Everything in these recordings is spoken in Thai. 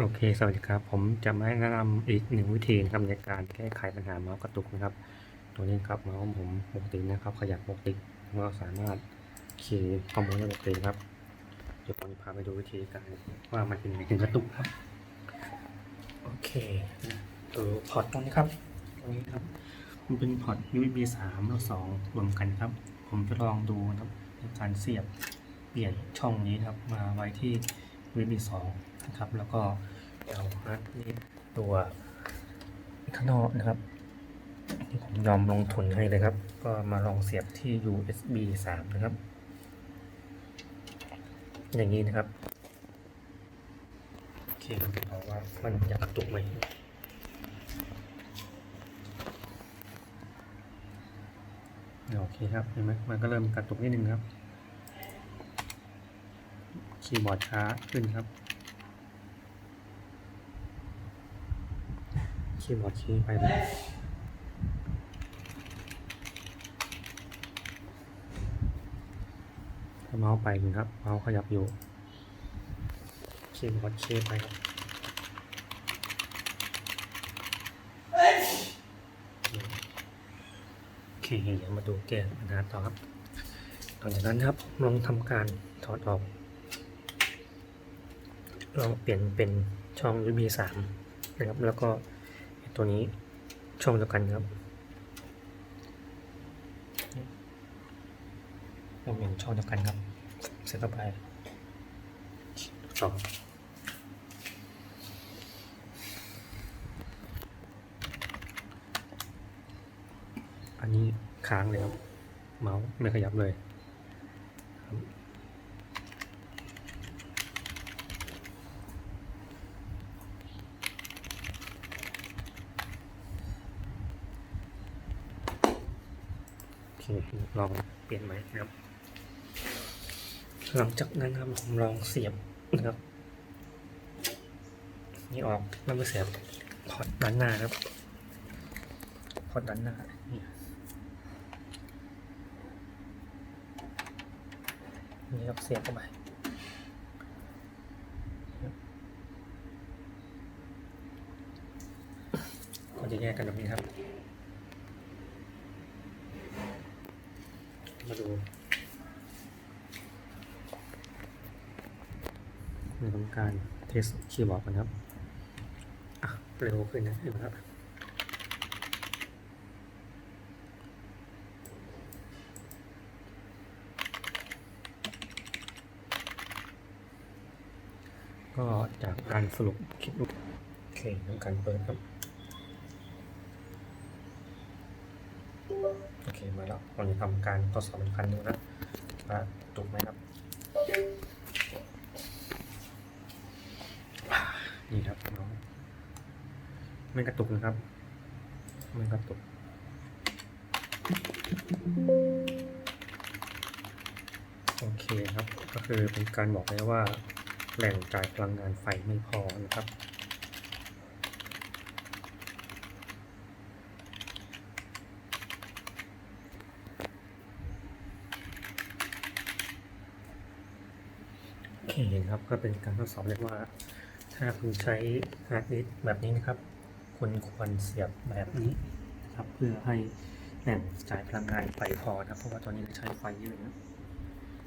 โอเค สวัสดีครับ ผมจะมาแนะนำอีกหนึ่งวิธีนะครับในการแก้ไขปัญหาเมาส์กระตุกนะครับ ตัวนี้ครับเมาส์ผมปกตินะครับ ขยับปกติก็สามารถคีย์ข้อมูลได้ปกติครับ เดี๋ยวผมจะพาไปดูวิธีการว่ามันเป็นยังไงถึงกระตุกครับ โอเคตัวพอร์ตตรงนี้ครับ ตรงนี้ครับ มันเป็นพอร์ต USB 3และ2รวมกันครับ ผมจะลองดูนะครับในการเสียบเปลี่ยนช่องนี้ครับมาไว้ที่ USB 2นะครับ แล้วก็เอาฮาร์ดดิสตัวข้างนอกนะครับที่ผมยอมลงทุนให้เลยครับ ก็มาลองเสียบที่ USB 3 นะครับ อย่างนี้นะครับ โอเคมาดูกันว่ามันจะกระตุกไหมโอเคครับ เห็นไหมมันก็เริ่มกระตุกนิดนึงครับ คีย์บอร์ดช้าขึ้นครับ คีย์บอร์ดชี้ไปเลยเมาส์ไปอยู่ครับ เมาส์ขยับอยู่ คีย์บอร์ดชี้ไปครับโอเคเดี๋ยวมาดูแก้ปัญหาต่อครับหลังจากนั้นครับลองทำการถอดออก ลองเปลี่ยนเป็นช่อง USB 3นะครับ แล้วก็ตัวนี้ช่องเดียวกันครับเราเปลี่ยนช่องเดียวกันครับ เสร็จเข้าไปต่ออันนี้ค้างเลยครับ เมาส์ไม่ขยับเลยครับ เคลองเปลี่ยนใหม่นะครับ หลังจากนั้นครับผมลองเสียบนะครับ นี่ออกแล้วมาเสียบพอร์ตด้านหน้าครับพอร์ตด้านหน้านี่นี่ครับเสียบเข้าไปก็จะแยกกันแบบนี้ครับ มาดูในทำการเทสคีย์บอร์ดกันครับ อะเร็วขึ้นนะเห็นไหมครับก็จากการสรุปคลิปลูโอเคทำการเปิดครับ โอเคมาแล้วเราจะทำการทดสอบอีกครั้งหนึงนะว่าถูกไหมครับนี่ครับน้องไม่กระตุกนะครับไม่กระตุกโอเคครับ ก็คือเป็นการบอกเลยว่าแหล่งจ่ายพลังงานไฟไม่พอนะครับ เคครับก็เป็นการทดสอบเรียกว่า ถ้าคุณใช้ฮาร์ดดิสก์แบบนี้นะครับคุณควรเสียบแบบนี้นะครับเพื่อให้แหล่งจ่ายพลังงานไฟพอนะครับเพราะว่าตอนนี้ใช้ไฟเยอะนะ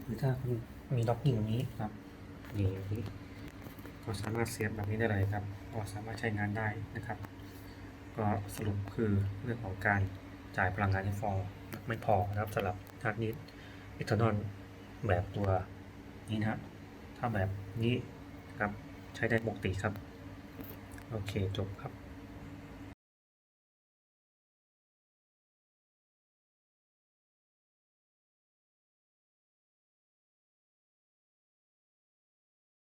หรือถ้าคุณมีด็อกกิ้งอย่นี้ครับนี่นี้ก็สามารถเสียบแบบนี้ได้เลยครับก็สามารถใช้งานได้นะครับ ก็สรุปคือเรื่องของการจ่ายพลังงานให้ฟอไม่พอนะครับสำหรับฮาร์ดดิสก์อิเทอร์นอลแบบตัวนี้นะฮะ ถ้าแบบนี้ครับ ใช้ได้ปกติครับ โอเคจบครับ